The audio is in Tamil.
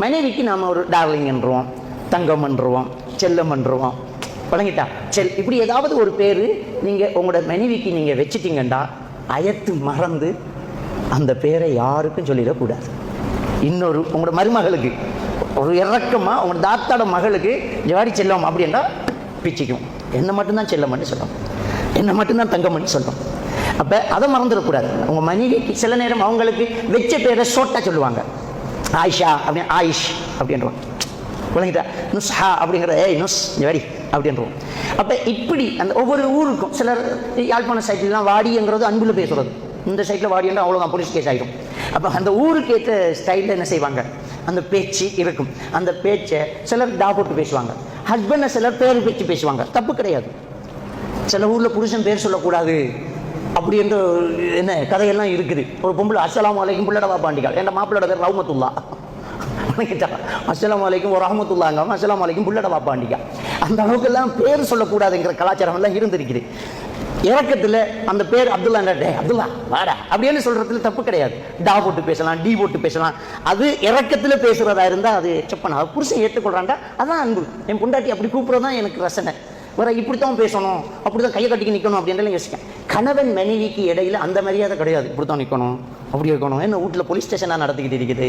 மனைவிக்கு நாம் ஒரு டார்லிங்ன்றோம் தங்கம்ன்றோம் செல்லம்ன்றோம் வழங்கிட்டா செல் இப்படி ஏதாவது ஒரு பேர் நீங்கள் உங்களோட மனைவிக்கு நீங்கள் வச்சிட்டீங்கண்டா அயத்து மறந்து அந்த பேரை யாருக்கும் சொல்லிடக்கூடாது. இன்னொரு உங்களோட மருமகளுக்கு ஒரு இறக்கமாக உங்களோட தாத்தாட மகளுக்கு ஜவாடி செல்லம் அப்படின்னா பிச்சிக்கும். என்னை மட்டும்தான் செல்லம்னு சொல்லணும் என்னை மட்டும்தான் தங்கம்னு சொல்லணும் அப்போ அதை மறந்துடக்கூடாது. உங்கள் மனைவிக்கு சில நேரம் அவங்களுக்கு வச்ச பேரை ஷோட்டாக சொல்லுவாங்க. ஆயிஷா அப்படின்னு ஆயிஷ் அப்படின்றோம். விளங்கிட்டா? நுஸ்ஹா அப்படிங்கிற ஏய் நுஸ் வெரி அப்படின்றோம். அப்போ இப்படி அந்த ஒவ்வொரு ஊருக்கும் சிலர் யாழ்ப்பாண சைட்லாம் வாடிங்கிறது அன்புல பேசுறது இந்த சைட்டில் வாடின்னா அவ்வளோதான் போலீஸ் கேஸ் ஆகிடும் அப்போ அந்த ஊருக்கு ஏற்ற ஸ்டைலில் என்ன செய்வாங்க? அந்த பேச்சு இருக்கும். அந்த பேச்சை சிலர் டா போட்டு பேசுவாங்க. ஹஸ்பண்டை சிலர் பேர் பேச்சு பேசுவாங்க. தப்பு கிடையாது. சில ஊரில் புருஷன் பேர் சொல்லக்கூடாது. அப்படி என்று என்ன கதையெல்லாம் இருக்குது. ஒரு பொம்பளை அஸ்ஸலாமு அலைக்கும் பிள்ளடவா பாண்டிகால். என் மாப்பிள்ளோட பேர் ரவுமத்துல்லா அஸ்லாம் அலைக்கும் ஒரு ரஹமத்துல்லாங்க அஸ்லாம் அலைக்கும் புள்ளடவா பாண்டிகா அந்த அளவுக்கெல்லாம் பேர் சொல்லக்கூடாதுங்கிற கலாச்சாரம் எல்லாம் இருந்திருக்குது. இறக்கத்தில் அந்த பேர் அப்துல்லா டே அப்துல்லா வாடா. அப்படின்னு சொல்றதுல தப்பு கிடையாது. டா போட்டு பேசலாம் டி போட்டு பேசலாம். அது இறக்கத்தில் பேசுறதா இருந்தால் அது செப்பனா புருஷன் ஏற்றுக்கொள்றாண்டா அதான் அன்பு. என் பொண்டாட்டி அப்படி கூப்பிட்றது தான் எனக்கு ரசனை. வேற இப்படித்தான் பேசணும் அப்படிதான் கையை கட்டிக்கு நிற்கணும் அப்படின்றலாம் யோசிக்கேன் கணவன் மனைவிக்கு இடையில அந்த மரியாதை கிடையாது. இப்படித்தான் நிற்கணும் அப்படி இருக்கணும். என்ன வீட்டில் போலீஸ் ஸ்டேஷனாக நடத்திக்கிட்டு இருக்குது?